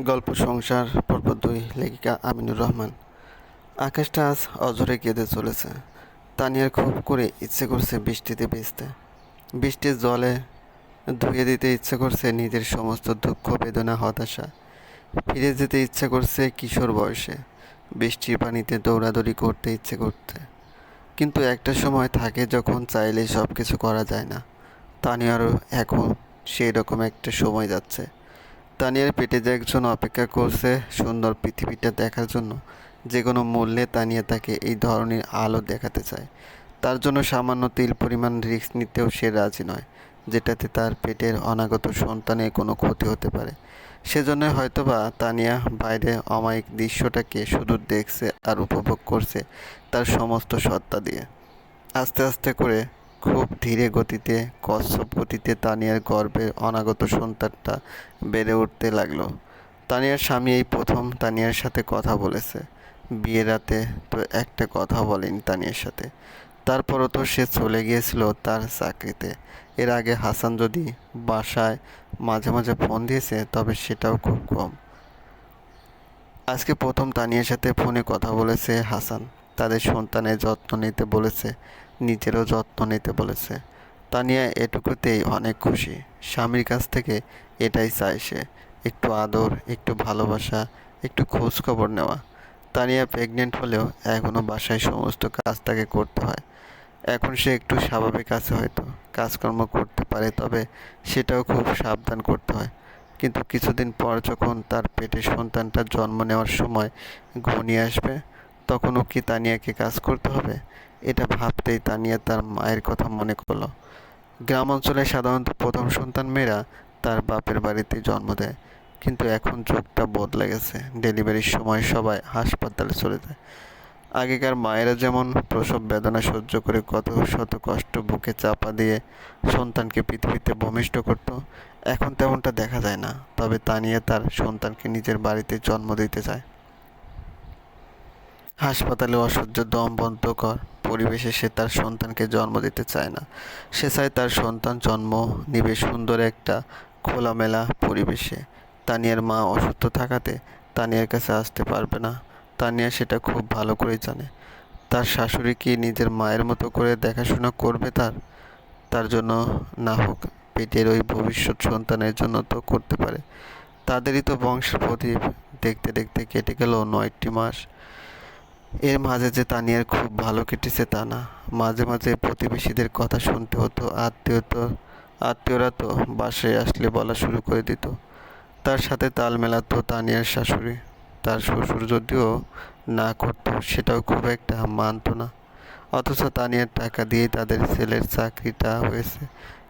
গল্প সংসার পর্ব দুই লেখিকা আমিনুর রহমান। আকাশটা আজ অঝরে কেঁদে চলেছে। তানিয়ার খুব করে ইচ্ছে করছে বৃষ্টিতে ভিজতে। বৃষ্টির জলে ধুয়ে দিতে ইচ্ছে করছে নিজের সমস্ত দুঃখ, বেদনা, হতাশা। ফিরে যেতে ইচ্ছে করছে কিশোর বয়সে। বৃষ্টির পানিতে দৌড়াদৌড়ি করতে ইচ্ছে করতে। কিন্তু একটা সময় থাকে যখন চাইলে সব কিছু করা যায় না। তানিয়ারও এখন সেই রকম একটা সময় যাচ্ছে। তানিয়ার পেটে যে একজন অপেক্ষা করছে সুন্দর পৃথিবীটা দেখার জন্য, যে কোনো মূল্যে তানিয়া তাকে এই ধরনের আলো দেখাতে চায়। তার জন্য সামান্য তিল পরিমাণ রিস্ক নিতেও সে রাজি নয়, যেটাতে তার পেটের অনাগত সন্তানের কোনো ক্ষতি হতে পারে। সেজন্য হয়তোবা তানিয়া বাইরে অমায়িক দৃশ্যটাকে শুধু দেখছে আর উপভোগ করছে তার সমস্ত সত্তা দিয়ে। আস্তে আস্তে করে খুব ধীরে গতিতে, কচ্ছপ গতিতে তানিয়ার গর্ভের অনাগত সন্তানটা বেড়ে উঠতে লাগল। তানিয়ার স্বামী এই প্রথম তানিয়ার সাথে কথা বলেছে। বিয়ের রাতে তো একটা কথা বলেনি তানিয়ার সাথে। তারপরও তো সে চলে গিয়েছিল তার চাকরিতে। এর আগে হাসান যদি বাসায় মাঝে মাঝে ফোন দিয়েছে, তবে সেটাও খুব কম। আজকে প্রথম তানিয়ার সাথে ফোনে কথা বলেছে হাসান। তাদের সন্তানের যত্ন নিতে বলেছে, নিজেরও যত্ন নিতে বলেছে। তানিয়া এটুকুতেই অনেক খুশি। স্বামীর কাছ থেকে এটাই চায় সে, একটু আদর, একটু ভালোবাসা, একটু খোঁজ খবর নেওয়া। তানিয়া প্রেগনেন্ট হলেও এখনও বাসায় সমস্ত কাজ তাকে করতে হয়। এখন সে একটু স্বাভাবিক আছে হয়তো, কাজকর্ম করতে পারে, তবে সেটাও খুব সাবধান করতে হয়। কিন্তু কিছুদিন পর যখন তার পেটে সন্তানটার জন্ম নেওয়ার সময় ঘনিয়ে আসবে তখনও কি তানিয়াকে কাজ করতে হবে? এটা ভাবতেই তানিয়া তার মায়ের কথা মনে করল। গ্রাম অঞ্চলে সাধারণত প্রথম সন্তান মেয়েরা তার বাপের বাড়িতে জন্ম দেয়। কিন্তু এখন যুগটা বদলে গেছে। ডেলিভারির সময় সবাই হাসপাতালে চলে যায়। আগেকার মায়েরা যেমন প্রসব বেদনা সহ্য করে কত শত কষ্ট বুকে চাপা দিয়ে সন্তানকে পৃথিবীতে ভূমিষ্ঠ করত, এখন তেমনটা দেখা যায় না। তবে তানিয়া তার সন্তানকে নিজের বাড়িতে জন্ম দিতে চায়। হাসপাতালে অসহ্য দম বন্ধকর পরিবেশে সে তার সন্তানকে জন্ম দিতে চায় না। সে চায় তার সন্তান জন্ম নিবে সুন্দর একটা খোলামেলা পরিবেশে। তানিয়ার মা অসুস্থ থাকাতে তানিয়ার কাছে আসতে পারবে না। তানিয়া সেটা খুব ভালো করে জানে। তার শাশুড়ি কি নিজের মায়ের মতো করে দেখাশোনা করবে তার? তার জন্য না হোক, পেটের ওই ভবিষ্যৎ সন্তানের জন্য তো করতে পারে। তাদেরই তো বংশের প্রদীপ। দেখতে দেখতে কেটে গেল নয়টি মাস। এর মাঝে যে তানিয়ার খুব ভালো কেটেছে তা না। মাঝে মাঝে প্রতিবেশীদের কথা শুনতে হতো, আত্মীয় তো, আত্মীয়রা তো বাসায় আসলে বলা শুরু করে দিত। তার সাথে তাল মেলাতো তানিয়ার শাশুড়ি। তার শ্বশুর যদিও না করতো, সেটাও খুব একটা মানতো না। অথচ তানিয়ার টাকা দিয়েই তাদের ছেলের চাকরিটা হয়েছে।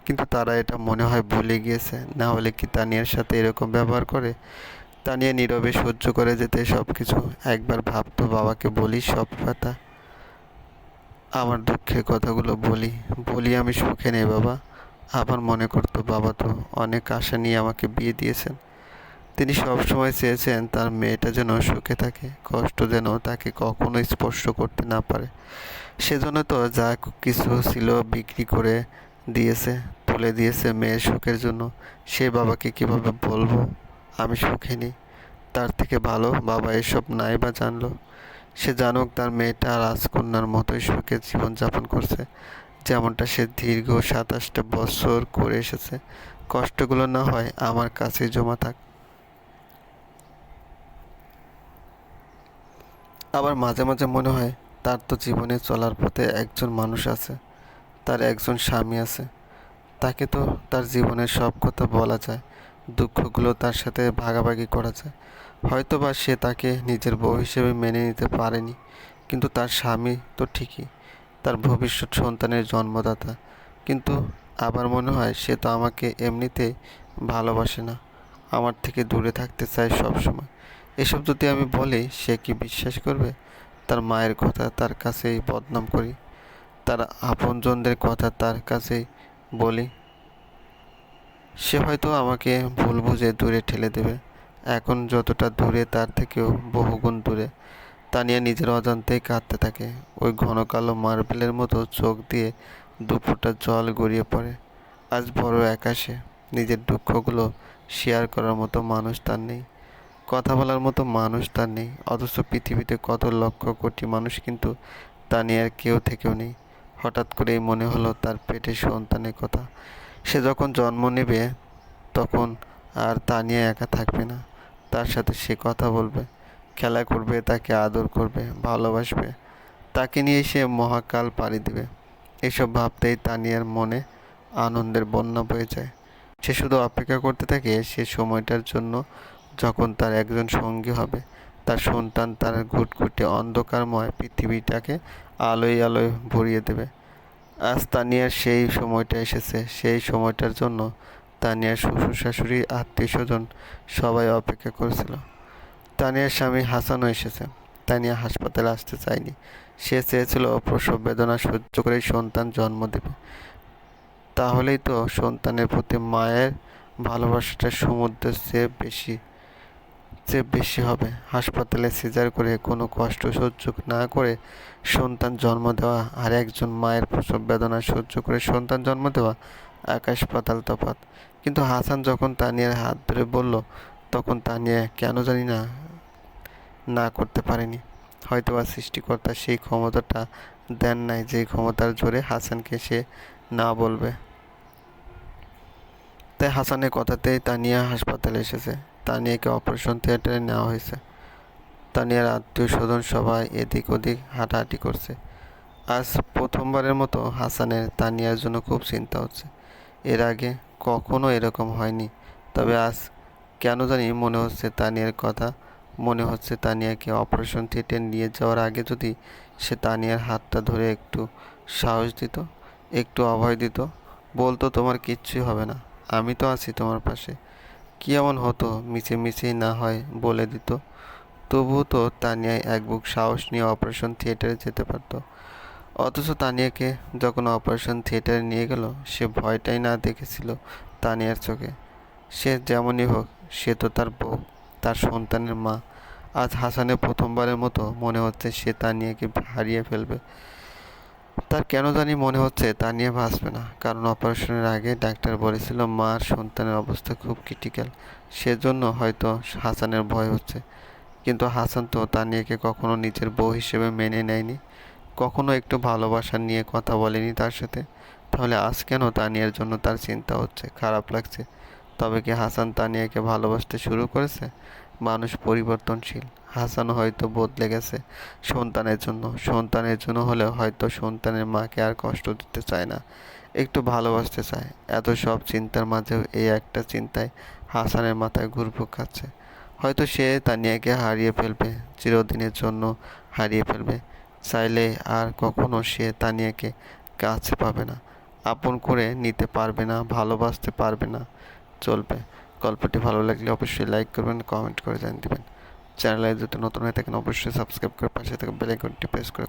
কিন্তু তারা এটা মনে হয় ভুলে গিয়েছে। না হলে কি তানিয়ার সাথে এরকম ব্যবহার করে? তানিয়া নীরবে সহ্য করে যেতে সব কিছু একবার ভাবতো বাবাকে বলি সব কথা আমার দুঃখের কথাগুলো বলি। বলি আমি সুখে নেই বাবা। আবার মনে করতো বাবা তো অনেক আশা নিয়ে আমাকে বিয়ে দিয়েছেন। তিনি সবসময় চেয়েছেন তার মেয়েটা যেন সুখে থাকে, কষ্ট যেন তাকে কখনো স্পর্শ করতে না পারে। সেজন্য তো যা কিছু ছিল বিক্রি করে দিয়েছে, তুলে দিয়েছে মেয়ের সুখের জন্য। সে বাবাকে কীভাবে বলব? আমি সুখে নেই তার থেকে ভালো বাবা এসব নাই বা জানলো। সে জানুক তার মেয়েটা রাজকন্যার মতোই সুখে জীবনযাপন করছে, যেমনটা সে দীর্ঘ সাতাশটা বছর করে এসেছে। কষ্টগুলো না হয় আমার কাছেই জমা থাক। আবার মাঝে মাঝে মনে হয় তার তো জীবনে চলার পথে একজন মানুষ আছে, তার একজন স্বামী আছে। তাকে তো তার জীবনের সব কথা বলা যায় দুঃখগুলো তার সাথে ভাগাভাগি করা যায় হয়তো বা সে তাকে নিজের বউ হিসেবে মেনে নিতে পারেনি, কিন্তু তার স্বামী তো ঠিকই, তার ভবিষ্যৎ সন্তানের জন্মদাতা। কিন্তু আবার মনে হয় সে তো আমাকে এমনিতেই ভালোবাসে না, আমার থেকে দূরে থাকতে চায় সবসময়। এসব যদি আমি বলি, সে কি বিশ্বাস করবে? তার মায়ের কথা তার কাছেই বদনাম করি, তার আপনজনদের কথা তার কাছেই বলি। সে হয়তো আমাকে ভুল বুঝে দূরে ঠেলে দেবে। এখন যতটা দূরে, তার থেকেও বহুগুণ দূরে। তানিয়া নিজের অজান্তেই কাঁদতে থাকে। ওই ঘন কালো মার্বেলের মতো চোখ দিয়ে দুপুরটা জল গড়িয়ে পড়ে। আজ বড় একাশে নিজের দুঃখগুলো শেয়ার করার মতো মানুষ তার নেই। কথা বলার মতো মানুষ তার নেই। অথচ পৃথিবীতে কত লক্ষ কোটি মানুষ কিন্তু তানিয়ার কেউ থেকেও নেই। হঠাৎ করেই মনে হলো তার পেটে সন্তানের কথা। সে যখন জন্ম নেবে, তখন আর তানিয়া একা থাকবে না। তার সাথে সে কথা বলবে, খেলা করবে, তাকে আদর করবে, ভালোবাসবে। তাকে নিয়ে সে মহাকাল পাড়ি দেবে। এসব ভাবতেই তানিয়ার মনে আনন্দের বন্যা বয়ে যায়। সে শুধু অপেক্ষা করতে থাকে, সে সময়টার জন্য যখন তার একজন সঙ্গী হবে, তার সন্তান তার ঘুটঘুটে অন্ধকারময় পৃথিবীটাকে আলোয় আলোয় ভরিয়ে দেবে। আজ তানিয়ার সেই সময়টা এসেছে। সেই সময়টার জন্য তানিয়ার শ্বশুর, শাশুড়ি, আত্মীয় স্বজন সবাই অপেক্ষা করেছিল। তানিয়ার স্বামী হাসানও এসেছে। তানিয়া হাসপাতালে আসতে চায়নি। সে চেয়েছিল প্রসব বেদনা সহ্য করেই সন্তান জন্ম দেবে। তাহলেই তো সন্তানের প্রতি মায়ের ভালোবাসাটা সমুদ্রের চেয়ে বেশি। চেয়ে বেশি হবে। হাসপাতালে সিজার করে কোনো কষ্ট সহ্য না করে সন্তান জন্ম দেওয়া আর একজন মায়ের প্রসব বেদনা সহ্য করে সন্তান জন্ম দেওয়া আকাশ পাতাল তফাত কিন্তু হাসান যখন তানিয়ার হাত ধরে বলল, তখন তানিয়া কেন জানি না না করতে পারেনি। হয়তো বা সৃষ্টিকর্তা সেই ক্ষমতাটা দেন নাই যে ক্ষমতার জোরে হাসানকে সে না বলবে। তাই হাসানের কথাতেই তানিয়া হাসপাতালে এসেছে। তানিয়াকে অপারেশন থিয়েটারে নেওয়া হয়েছে। তানিয়ার আত্মীয় স্বজন সবাই এদিক ওদিক হাঁটাহাঁটি করছে। আজ প্রথমবারের মতো হাসানের তানিয়ার জন্য খুব চিন্তা হচ্ছে। এর আগে কখনো এরকম হয়নি, তবে আজ কেন জানি মনে হচ্ছে তানিয়ার কথা। মনে হচ্ছে তানিয়াকে অপারেশন থিয়েটার নিয়ে যাওয়ার আগে যদি সে তানিয়ার হাতটা ধরে একটু সাহস দিত, একটু অভয় দিত, বলতো, তোমার কিচ্ছুই হবে না, আমি তো আছি তোমার পাশে। কি এমন হতো, মিছে মিছেই না হয় বলে দিত। তবুও তো তানিয়া এক বুক সাহস নিয়ে অপারেশন থিয়েটারে যেতে পারতো। অথচ তানিয়াকে যখন অপারেশন থিয়েটারে নিয়ে গেল, সে ভয়টাই না দেখেছিল তানিয়ার চোখে। সে যেমনই হোক, সে তো তার বউ, তার সন্তানের মা। আজ হাসানের প্রথমবারের মতো মনে হচ্ছে সে তানিয়াকে হারিয়ে ফেলবে। তার কেন জানি মনে হচ্ছে তা নিয়ে ভাসবে না। কারণ অপারেশনের আগে ডাক্তার বলেছিল মার সন্তানের অবস্থা খুব ক্রিটিক্যাল সেজন্য হয়তো হাসানের ভয় হচ্ছে। কিন্তু হাসান তো তানিয়াকে কখনো নিজের বউ হিসেবে মেনে নেয়নি, কখনো একটু ভালোবাসা নিয়ে কথা বলেনি তার সাথে। তাহলে আজ কেন তানিয়ার জন্য তার চিন্তা হচ্ছে, খারাপ লাগছে? তবে কি হাসান তানিয়াকে ভালোবাসতে শুরু করেছে? মানুষ পরিবর্তনশীল। হাসান হয়তো বদলে গেছে সন্তানের জন্য। সন্তানের জন্য হলেও হয়তো সন্তানের মাকে আর কষ্ট দিতে চায় না। একটু ভালোবাসতে চায়। এত সব চিন্তার মাঝেও এই একটা চিন্তায় হাসানের মাথায় ঘুরপুক খাচ্ছে। হয়তো সে তানিয়াকে হারিয়ে ফেলবে, চিরদিনের জন্য হারিয়ে ফেলবে। চাইলে আর কখনো সে তানিয়াকে কাছে পাবে না। আপন করে নিতে পারবে না, ভালোবাসতে পারবে না, চলবে। গল্পটি ভালো লাগলে অবশ্যই লাইক করবেন কমেন্ট করে জানিয়ে দেবেন। চ্যানেলে যদি নতুন হয়ে থাকেন, অবশ্যই সাবস্ক্রাইব করে পাশে থেকে বেলাইকনটি প্রেস করে